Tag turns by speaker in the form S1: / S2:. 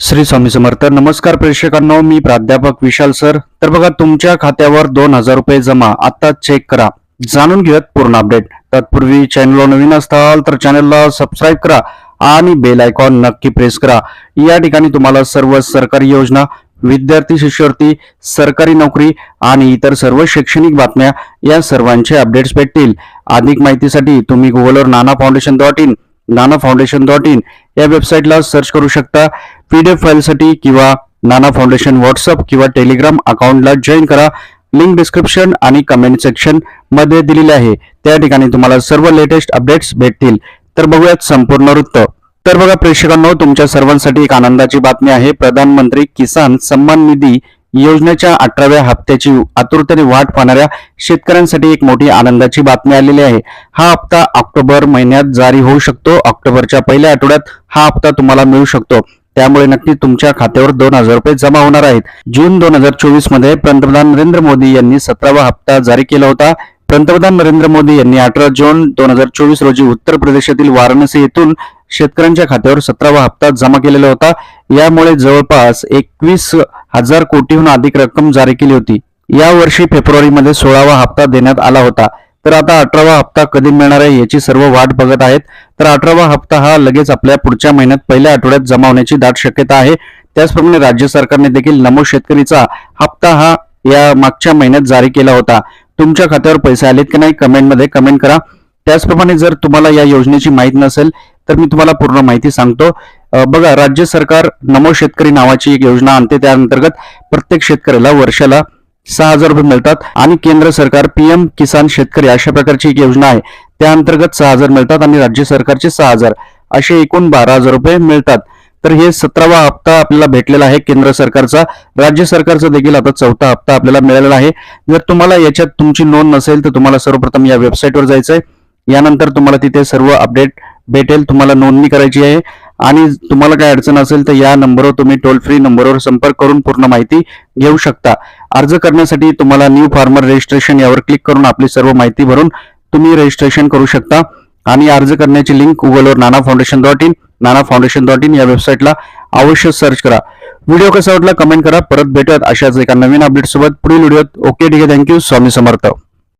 S1: श्री स्वामी समर्थ. नमस्कार प्रेक्षकांनो मी प्राध्यापक विशाल सर. तर बघा तुमच्या खात्यावर दोन हजार रुपये जमा. आता चेक करा. जाणून घेऊयात पूर्ण अपडेट तत्पूर्वी चॅनलला नवीन असाल तर चॅनलला सबस्क्राईब करा आणि बेल आयकॉन नक्की प्रेस करा. या ठिकाणी तुम्हाला सर्व सरकारी योजना विद्यार्थी शिष्यवृत्ती सरकारी नोकरी आणि इतर सर्व शैक्षणिक बातम्या या सर्वांचे अपडेट्स भेटतील. अधिक माहितीसाठी तुम्ही गुगलवर Nana foundation dot in Nana foundation dot in या वेबसाईटला सर्च करू शकता. पीडीएफ फाईलसाठी किंवा नाना फाउंडेशन व्हॉट्सअप किंवा टेलिग्राम अकाउंटला जॉईन करा. लिंक डिस्क्रिप्शन आणि कमेंट सेक्शनमध्ये दिलेले आहे. त्या ठिकाणी तुम्हाला सर्व लेटेस्ट अपडेट्स भेटतील. तर बघूयात संपूर्ण वृत्त. तर बघा प्रेक्षकांनो तुमच्या सर्वांसाठी एक आनंदाची बातमी आहे. प्रधानमंत्री किसान सन्मान निधी योजनेच्या अठराव्या हप्त्याची आतुरतेने वाट पाहणाऱ्या शेतकऱ्यांसाठी एक मोठी आनंदाची बातमी आलेली आहे. हा हप्ता ऑक्टोबर महिन्यात जारी होऊ शकतो. ऑक्टोबरच्या पहिल्या आठवड्यात हा हप्ता तुम्हाला मिळू शकतो. त्यामुळे नक्की तुमच्या खात्यावर दोन हजार रुपये जमा होणार आहेत. जून दोन हजार चोवीसमध्ये पंतप्रधान नरेंद्र मोदी यांनी सतरावा हप्ता जारी केला होता. पंतप्रधान नरेंद्र मोदी यांनी अठरा जून दोन हजार चोवीस रोजी उत्तर प्रदेशातील वाराणसी येथून शेतकऱ्यांच्या खात्यावर सतरावा हप्ता जमा केलेला होता. यामुळे जवळपास एकवीस हजार कोटीहून अधिक रक्कम जारी केली होती. या वर्षी फेब्रुवारीमध्ये सोळावा हप्ता देण्यात आला होता. तर आता अठरावा हप्ता कधी मिळणार आहे याची सर्व वाट बघत आहेत. तर अठरावा हप्ता हा लगेच आपल्या पुढच्या महिन्यात पहिल्या आठवड्यात जमा होण्याची दाट शक्यता आहे. त्याचप्रमाणे राज्य सरकारने देखील नमो शेतकरीचा हप्ता हा या मागच्या महिन्यात जारी केला होता. तुमच्या खात्यावर पैसे आलेत की नाही कमेंटमध्ये कमेंट करा. त्याचप्रमाणे जर तुम्हाला या योजनेची माहिती नसेल तर मी तुम्हाला पूर्ण माहिती सांगतो. बघा राज्य सरकार नमो शेतकरी नावाची एक योजना आणते. त्याअंतर्गत प्रत्येक शेतकऱ्याला वर्षाला सहा हजार रुपये मिळतात. आणि केंद्र सरकार पीएम किसान शेतकरी अशा प्रकारची एक योजना आहे. त्या अंतर्गत सहा हजार मिळतात आणि राज्य सरकारचे सहा हजार. असे एकूण बारा हजार रुपये मिळतात. तर हे सतरावा हप्ता आपल्याला भेटलेला आहे केंद्र सरकारचा. राज्य सरकारचा देखील आता चौथा हप्ता आपल्याला मिळालेला आहे. जर तुम्हाला याच्यात तुमची नोंद नसेल तर तुम्हाला सर्वप्रथम या वेबसाईटवर जायचं आहे यानंतर तुम्हाला तिथे सर्व अपडेट भेटेल. तुम्हाला नोंदणी करायची आहे. आणि तुम्हाला काय अडचण असेल तर या नंबरवर तुम्ही टोल फ्री नंबरवर संपर्क करून पूर्ण माहिती घेऊ शकता. अर्ज करण्यासाठी तुम्हाला न्यू फार्मर रजिस्ट्रेशन यावर क्लिक करून आपली सर्व माहिती भरून तुम्ही रजिस्ट्रेशन करू शकता. आणि अर्ज करण्याची लिंक गुगलवर Nana foundation dot in Nana foundation dot in या वेबसाईटला अवश्य सर्च करा. व्हिडिओ कसा वाटला कमेंट करा. परत भेटूयात अशाच एका नवीन अपडेट सोबत. पुढील व्हिडिओत ओके ठीक आहे. Thank you Swami Samarth.